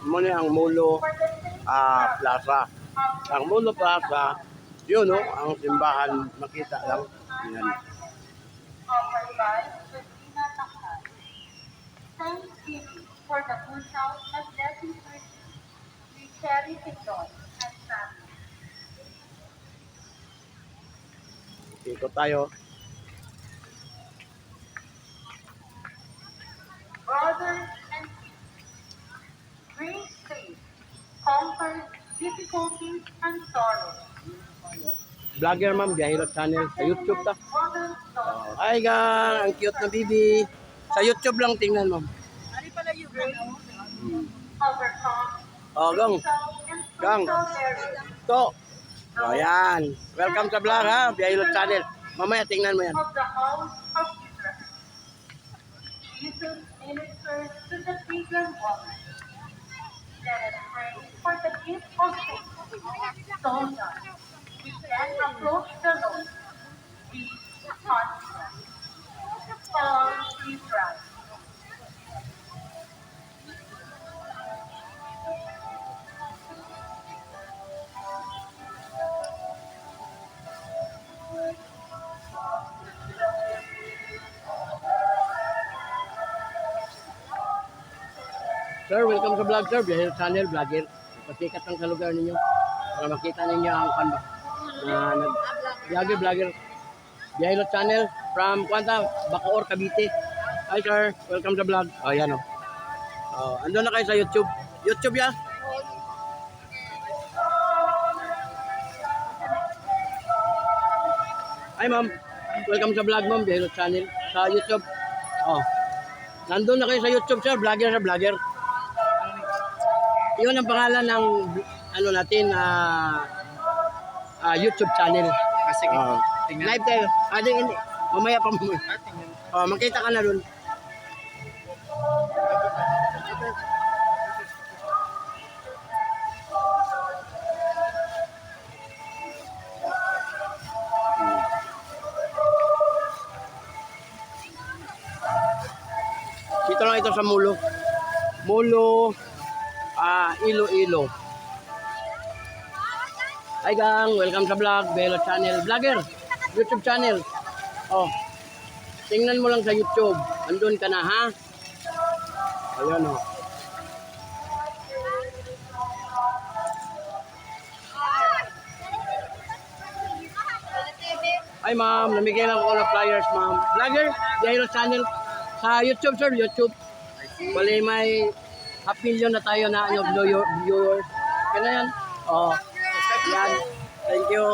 Muna ang Mulo uh, Plaza. Ang Mulo Plaza, yun no, ang simbahan makita lang. Yan. Thanksgiving for the good health and blessing for. We cherish it all and family. Ikot tayo. Conquer difficulties and sorrows. Vlogger ma'am, Gahirot Channel. Sa YouTube ta. Daughters, Hi gang, ang cute na bibi. Sa YouTube lang tingnan ma'am. overcome Oh, gang. physical and Gang. spiritual barriers To. Oh, yan. Welcome sa vlog ha, Gahirot Channel. Mamaya tingnan mo yan. of the house of Israel. Jesus ministered So that we can approach the Lord with confidence. All Israel. Sir, welcome sa vlog sir, Gahirot Channel, vlogger. Pasikat lang sa lugar ninyo. Para makita ninyo ang kan ba. Na nag vlogger, vlogger. Gahirot Channel from Kwanta, Bacoor, Cavite. Hi sir, welcome sa vlog. Oh, yan oh. Oh, andun na kayo sa YouTube. YouTube ya? Hi ma'am. Welcome sa vlog ma'am, Gahirot Channel. Sa YouTube. Oh. Nandun na kayo sa YouTube sir, vlogger sa vlogger. Yun ang pangalan ng ano natin ah ah, YouTube channel. Ah, sige. Oo. Tingnan. Live tayo. Ah, di, hindi. Mamaya pa mamaya. Ah. Oh, makita ka na dun. Dito lang ito sa Mulo. Mulo, ah, Ilo-Ilo. Hi gang, welcome sa vlog, Belo Channel. Vlogger, YouTube channel. Oh, tingnan mo lang sa YouTube. Andun ka na ha? Ayan oh. Hi ma'am, namigay lang ako ng flyers ma'am. Vlogger, Jairo Channel. Sa YouTube sir, YouTube. Bali may half million na tayo na ano, viewer- viewers. Kaya yan. Oh, yan. Thank you.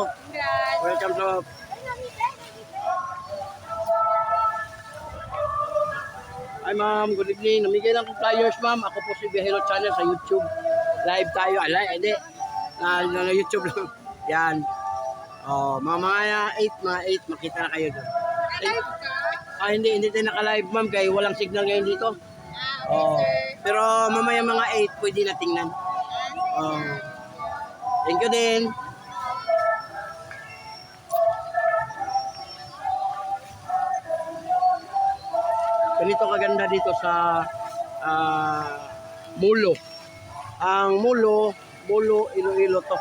Welcome to Hi ma'am, good evening. Namigay lang ko flyers ma'am. Ako po si Bihelo Channel sa YouTube. Live tayo. Ala, hindi. Na, na, na YouTube lang. Yan. Oh, mga mga 8, mga 8, makita na kayo doon. Ah, hindi, hindi tayo naka-live ma'am kaya walang signal ngayon dito. Oh, pero mamaya mga 8 pwede na tingnan. Oh. Thank you din. Ganito kaganda dito sa ah, Mulo. Ang Mulo, Mulo, Iloilo to.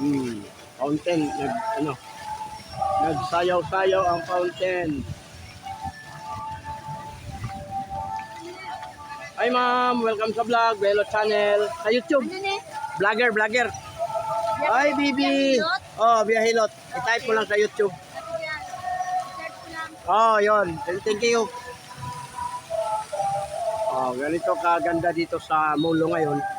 Hmm, fountain, ano, nagsayaw-sayaw ang fountain. Hi ma'am, welcome sa vlog, Velo Channel, sa YouTube. Vlogger, vlogger. Hi Bibi. Oh, biyahilot. I-type mo lang sa YouTube. Oh, yon. Thank you. Oh, ganito kaganda dito sa Mulo ngayon.